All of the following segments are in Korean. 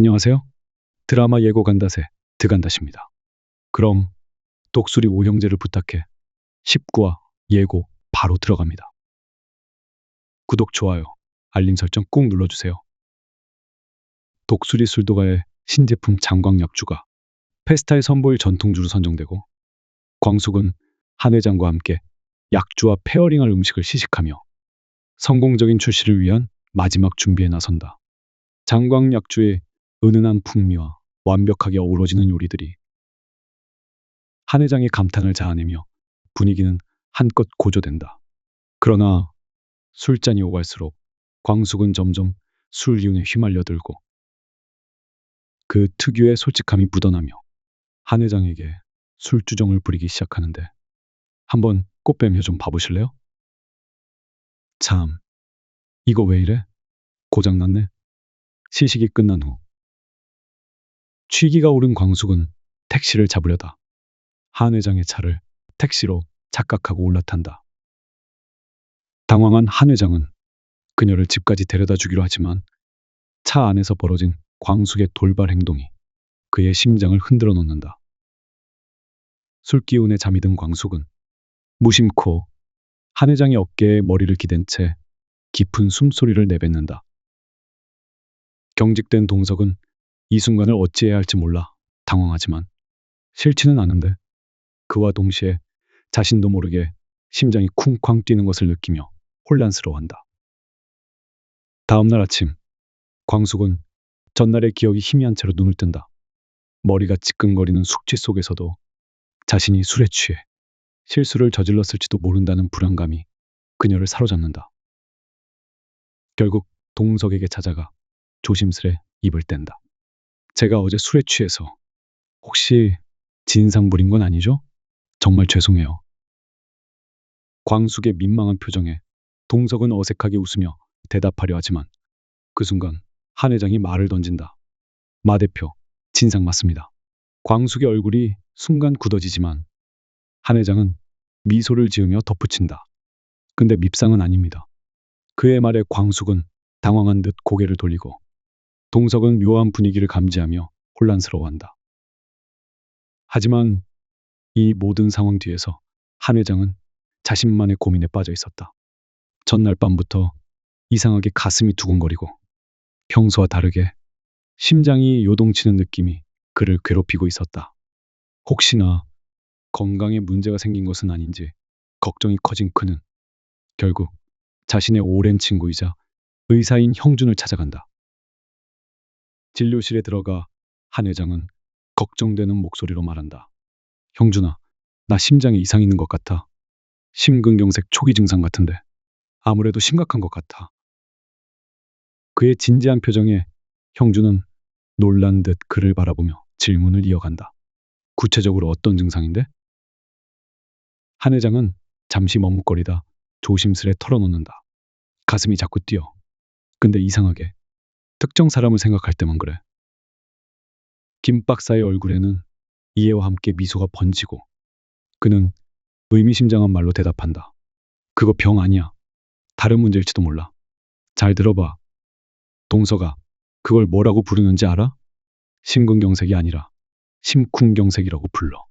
안녕하세요. 드라마 예고 간다세 드간다십니다. 그럼 독수리 오형제를 부탁해 19화 예고 바로 들어갑니다. 구독, 좋아요, 알림 설정 꾹 눌러주세요. 독수리 술도가의 신제품 장광약주가 페스타에 선보일 전통주로 선정되고 광숙은 한 회장과 함께 약주와 페어링할 음식을 시식하며 성공적인 출시를 위한 마지막 준비에 나선다. 장광약주의 은은한 풍미와 완벽하게 어우러지는 요리들이 한 회장의 감탄을 자아내며 분위기는 한껏 고조된다. 그러나 술잔이 오갈수록 광숙은 점점 술 기운에 휘말려들고 그 특유의 솔직함이 묻어나며 한 회장에게 술주정을 부리기 시작하는데 한번 꽃뱀 혀 좀 봐보실래요? 참, 이거 왜 이래? 고장났네. 시식이 끝난 후 취기가 오른 광숙은 택시를 잡으려다 한 회장의 차를 택시로 착각하고 올라탄다. 당황한 한 회장은 그녀를 집까지 데려다 주기로 하지만 차 안에서 벌어진 광숙의 돌발 행동이 그의 심장을 흔들어 놓는다. 술 기운에 잠이 든 광숙은 무심코 한 회장의 어깨에 머리를 기댄 채 깊은 숨소리를 내뱉는다. 경직된 동석은 이 순간을 어찌해야 할지 몰라 당황하지만 싫지는 않은데 그와 동시에 자신도 모르게 심장이 쿵쾅 뛰는 것을 느끼며 혼란스러워한다. 다음 날 아침 광숙은 전날의 기억이 희미한 채로 눈을 뜬다. 머리가 찌끈거리는 숙취 속에서도 자신이 술에 취해 실수를 저질렀을지도 모른다는 불안감이 그녀를 사로잡는다. 결국 동석에게 찾아가 조심스레 입을 뗀다. 제가 어제 술에 취해서 혹시 진상 부린 건 아니죠? 정말 죄송해요. 광숙의 민망한 표정에 동석은 어색하게 웃으며 대답하려 하지만 그 순간 한 회장이 말을 던진다. 마 대표, 진상 맞습니다. 광숙의 얼굴이 순간 굳어지지만 한 회장은 미소를 지으며 덧붙인다. 근데 밉상은 아닙니다. 그의 말에 광숙은 당황한 듯 고개를 돌리고 동석은 묘한 분위기를 감지하며 혼란스러워한다. 하지만 이 모든 상황 뒤에서 한 회장은 자신만의 고민에 빠져 있었다. 전날 밤부터 이상하게 가슴이 두근거리고 평소와 다르게 심장이 요동치는 느낌이 그를 괴롭히고 있었다. 혹시나 건강에 문제가 생긴 것은 아닌지 걱정이 커진 그는 결국 자신의 오랜 친구이자 의사인 형준을 찾아간다. 진료실에 들어가 한 회장은 걱정되는 목소리로 말한다. 형준아, 나 심장에 이상 있는 것 같아. 심근경색 초기 증상 같은데 아무래도 심각한 것 같아. 그의 진지한 표정에 형준은 놀란 듯 그를 바라보며 질문을 이어간다. 구체적으로 어떤 증상인데? 한 회장은 잠시 머뭇거리다 조심스레 털어놓는다. 가슴이 자꾸 뛰어. 근데 이상하게 특정 사람을 생각할 때만 그래. 김 박사의 얼굴에는 이해와 함께 미소가 번지고 그는 의미심장한 말로 대답한다. 그거 병 아니야. 다른 문제일지도 몰라. 잘 들어봐. 동서가 그걸 뭐라고 부르는지 알아? 심근경색이 아니라 심쿵경색이라고 불러.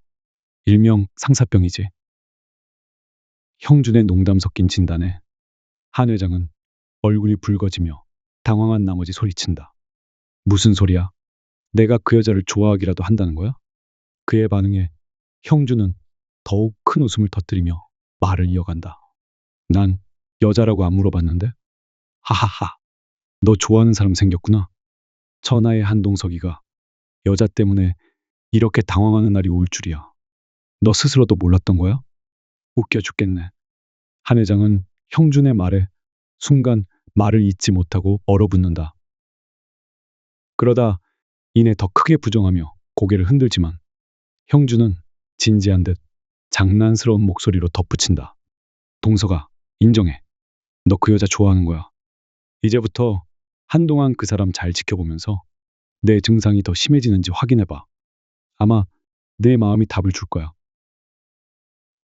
일명 상사병이지. 형준의 농담 섞인 진단에 한 회장은 얼굴이 붉어지며 당황한 나머지 소리친다. 무슨 소리야? 내가 그 여자를 좋아하기라도 한다는 거야? 그의 반응에 형준은 더욱 큰 웃음을 터뜨리며 말을 이어간다. 난 여자라고 안 물어봤는데? 하하하. 너 좋아하는 사람 생겼구나. 천하의 한동석이가 여자 때문에 이렇게 당황하는 날이 올 줄이야. 너 스스로도 몰랐던 거야? 웃겨 죽겠네. 한 회장은 형준의 말에 순간 말을 잇지 못하고 얼어붙는다. 그러다 이내 더 크게 부정하며 고개를 흔들지만 형준은 진지한 듯 장난스러운 목소리로 덧붙인다. 동서가 인정해. 너 그 여자 좋아하는 거야. 이제부터 한동안 그 사람 잘 지켜보면서 내 증상이 더 심해지는지 확인해봐. 아마 내 마음이 답을 줄 거야.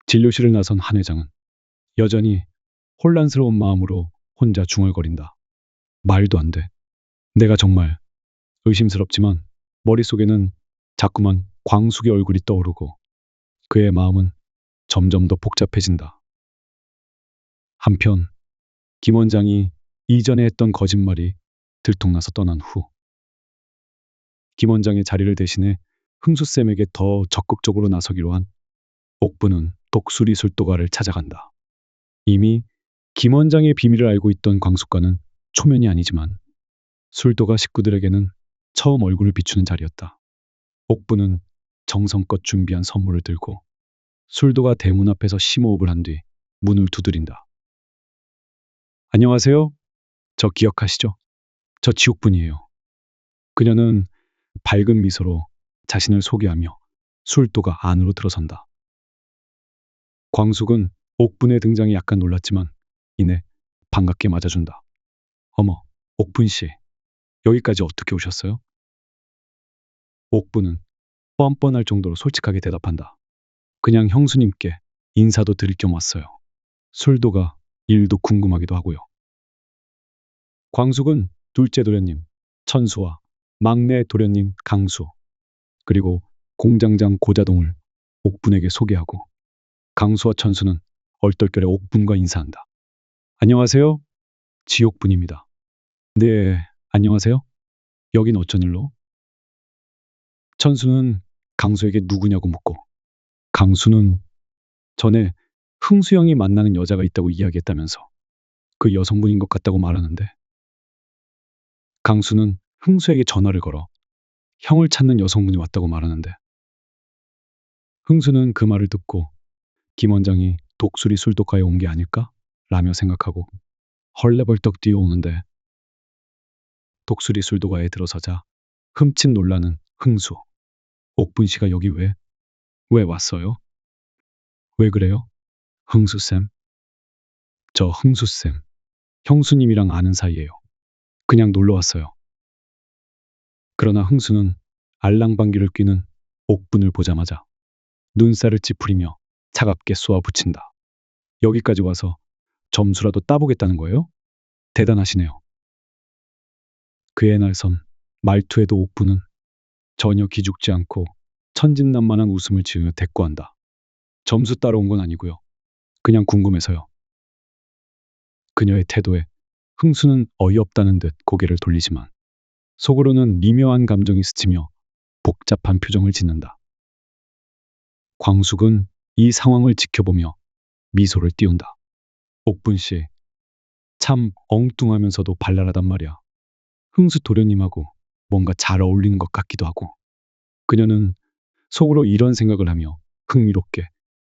진료실을 나선 한 회장은 여전히 혼란스러운 마음으로 혼자 중얼거린다. 말도 안 돼. 내가 정말 의심스럽지만 머릿속에는 자꾸만 광숙의 얼굴이 떠오르고 그의 마음은 점점 더 복잡해진다. 한편 김 원장이 이전에 했던 거짓말이 들통나서 떠난 후 김 원장의 자리를 대신해 흥수쌤에게 더 적극적으로 나서기로 한 옥부는 독수리 술도가를 찾아간다. 이미 김 원장의 비밀을 알고 있던 광숙과는 초면이 아니지만 술도가 식구들에게는 처음 얼굴을 비추는 자리였다. 옥부는 정성껏 준비한 선물을 들고 술도가 대문 앞에서 심호흡을 한 뒤 문을 두드린다. 안녕하세요. 저 기억하시죠? 저 지옥분이에요. 그녀는 밝은 미소로 자신을 소개하며 술도가 안으로 들어선다. 광숙은 옥분의 등장에 약간 놀랐지만 이내 반갑게 맞아준다. 어머, 옥분 씨. 여기까지 어떻게 오셨어요? 옥분은 뻔뻔할 정도로 솔직하게 대답한다. 그냥 형수님께 인사도 드릴 겸 왔어요. 술도가 일도 궁금하기도 하고요. 광숙은 둘째 도련님 천수와 막내 도련님 강수 그리고 공장장 고자동을 옥분에게 소개하고 강수와 천수는 얼떨결에 옥분과 인사한다. 안녕하세요. 지옥분입니다. 네, 안녕하세요. 여긴 어쩐 일로? 천수는 강수에게 누구냐고 묻고 강수는 전에 흥수영이 만나는 여자가 있다고 이야기했다면서 그 여성분인 것 같다고 말하는데 강수는 흥수에게 전화를 걸어 형을 찾는 여성분이 왔다고 말하는데 흥수는 그 말을 듣고 김 원장이 독수리 술독가에 온 게 아닐까? 라며 생각하고 헐레벌떡 뛰어오는데 독수리 술독가에 들어서자 흠칫 놀라는 흥수. 옥분 씨가 여기 왜? 왜 왔어요? 왜 그래요? 흥수쌤. 저 흥수쌤. 형수님이랑 아는 사이예요. 그냥 놀러 왔어요. 그러나 흥수는 알랑방귀를 뀌는 옥분을 보자마자 눈살을 찌푸리며 차갑게 쏘아 붙인다. 여기까지 와서 점수라도 따보겠다는 거예요? 대단하시네요. 그의 날선 말투에도 옥분은 전혀 기죽지 않고 천진난만한 웃음을 지으며 대꾸한다. 점수 따러 온 건 아니고요. 그냥 궁금해서요. 그녀의 태도에 흥수는 어이없다는 듯 고개를 돌리지만 속으로는 미묘한 감정이 스치며 복잡한 표정을 짓는다. 광숙은 이 상황을 지켜보며 미소를 띄운다. 옥분 씨, 참 엉뚱하면서도 발랄하단 말이야. 흥수 도련님하고 뭔가 잘 어울리는 것 같기도 하고. 그녀는 속으로 이런 생각을 하며 흥미롭게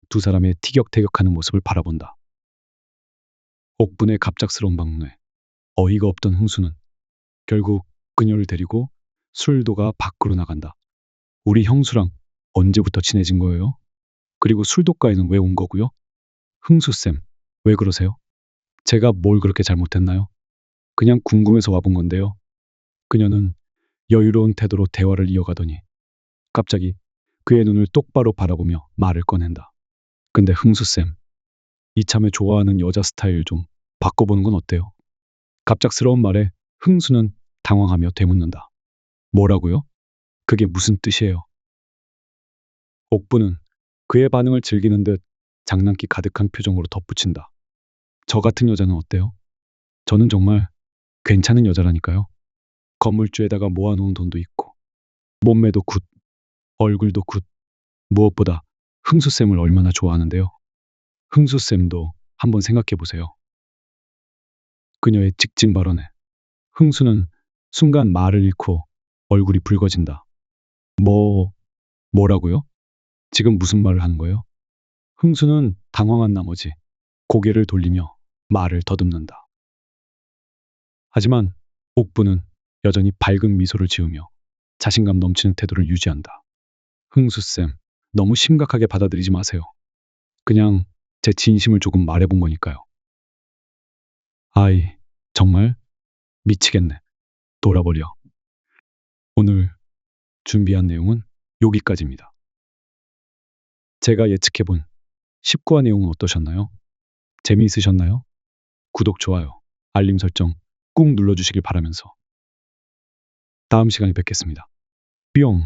두 사람의 티격태격하는 모습을 바라본다. 옥분의 갑작스러운 방문에 어이가 없던 흥수는 결국 그녀를 데리고 술도가 밖으로 나간다. 우리 형수랑 언제부터 친해진 거예요? 그리고 술도가에는 왜 온 거고요? 흥수쌤, 왜 그러세요? 제가 뭘 그렇게 잘못했나요? 그냥 궁금해서 와본 건데요. 그녀는 여유로운 태도로 대화를 이어가더니 갑자기 그의 눈을 똑바로 바라보며 말을 꺼낸다. 근데 흥수쌤, 이참에 좋아하는 여자 스타일 좀 바꿔보는 건 어때요? 갑작스러운 말에 흥수는 당황하며 되묻는다. 뭐라고요? 그게 무슨 뜻이에요? 옥부는 그의 반응을 즐기는 듯 장난기 가득한 표정으로 덧붙인다. 저 같은 여자는 어때요? 저는 정말 괜찮은 여자라니까요. 건물주에다가 모아놓은 돈도 있고, 몸매도 굿, 얼굴도 굿, 무엇보다 흥수쌤을 얼마나 좋아하는데요. 흥수쌤도 한번 생각해 보세요. 그녀의 직진 발언에 흥수는 순간 말을 잃고 얼굴이 붉어진다. 뭐, 뭐라고요? 지금 무슨 말을 하는 거예요? 흥수는 당황한 나머지 고개를 돌리며 말을 더듬는다. 하지만 옥부는 여전히 밝은 미소를 지으며 자신감 넘치는 태도를 유지한다. 흥수쌤, 너무 심각하게 받아들이지 마세요. 그냥 제 진심을 조금 말해본 거니까요. 아이, 정말 미치겠네. 돌아버려. 오늘 준비한 내용은 여기까지입니다. 제가 예측해본 19화 내용은 어떠셨나요? 재미있으셨나요? 구독, 좋아요, 알림 설정 꾹 눌러주시길 바라면서 다음 시간에 뵙겠습니다. 뿅.